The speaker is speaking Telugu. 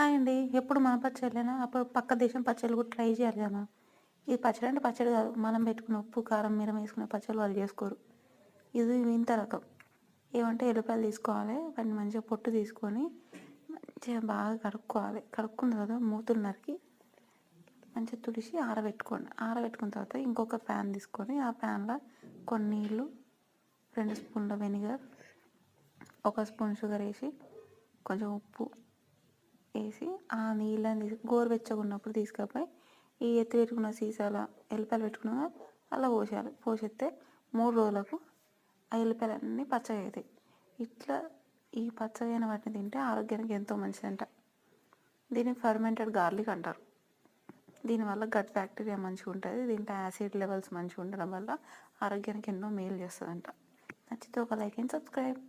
హాయ్ అండి ఎప్పుడు మన పచ్చళ్ళేనా అప్పుడు పక్క దేశం పచ్చళ్ళు కూడా ట్రై చేయాలి కదా ఇది పచ్చడి అంటే పచ్చడి కాదు. మనం పెట్టుకున్న ఉప్పు కారం మీరం వేసుకునే పచ్చళ్ళు వాళ్ళు చేసుకోరు. ఇది వింత రకం. ఏమంటే ఎల్లిపాయలు తీసుకోవాలి. వాటిని మంచిగా పొట్టు తీసుకొని మంచిగా బాగా కడుక్కోవాలి. కడుక్కున్న తర్వాత మూతులు నరికి మంచిగా తుడిచి ఆరబెట్టుకోండి. ఆరబెట్టుకున్న తర్వాత ఇంకొక ప్యాన్ తీసుకొని ఆ ప్యాన్లో కొన్ని నీళ్ళు రెండు స్పూన్ల వెనిగర్ ఒక స్పూన్ షుగర్ వేసి కొంచెం ఉప్పు వేసి ఆ నీళ్ళని తీసి గోరువెచ్చగా ఉన్నప్పుడు తీసుకపోయి ఈ ఎత్తి పెట్టుకున్న సీసాల ఎల్లిపాయలు పెట్టుకున్న అలా పోసేయాలి. పోసేస్తే మూడు రోజులకు ఆ ఎల్లిపాయలన్నీ పచ్చగా అవుతాయి ఇట్లా ఈ పచ్చగా అయిన వాటిని తింటే ఆరోగ్యానికి ఎంతో మంచిదంట. దీన్ని ఫర్మెంటెడ్ గార్లిక్ అంటారు. దీనివల్ల గట్ బ్యాక్టీరియా మంచిగా ఉంటుంది దీంట్లో యాసిడ్ లెవెల్స్ మంచిగా ఉండడం వల్ల ఆరోగ్యానికి ఎన్నో మేలు చేస్తుందంట. నచ్చితే ఒక లైక్ అండ్ సబ్స్క్రైబ్.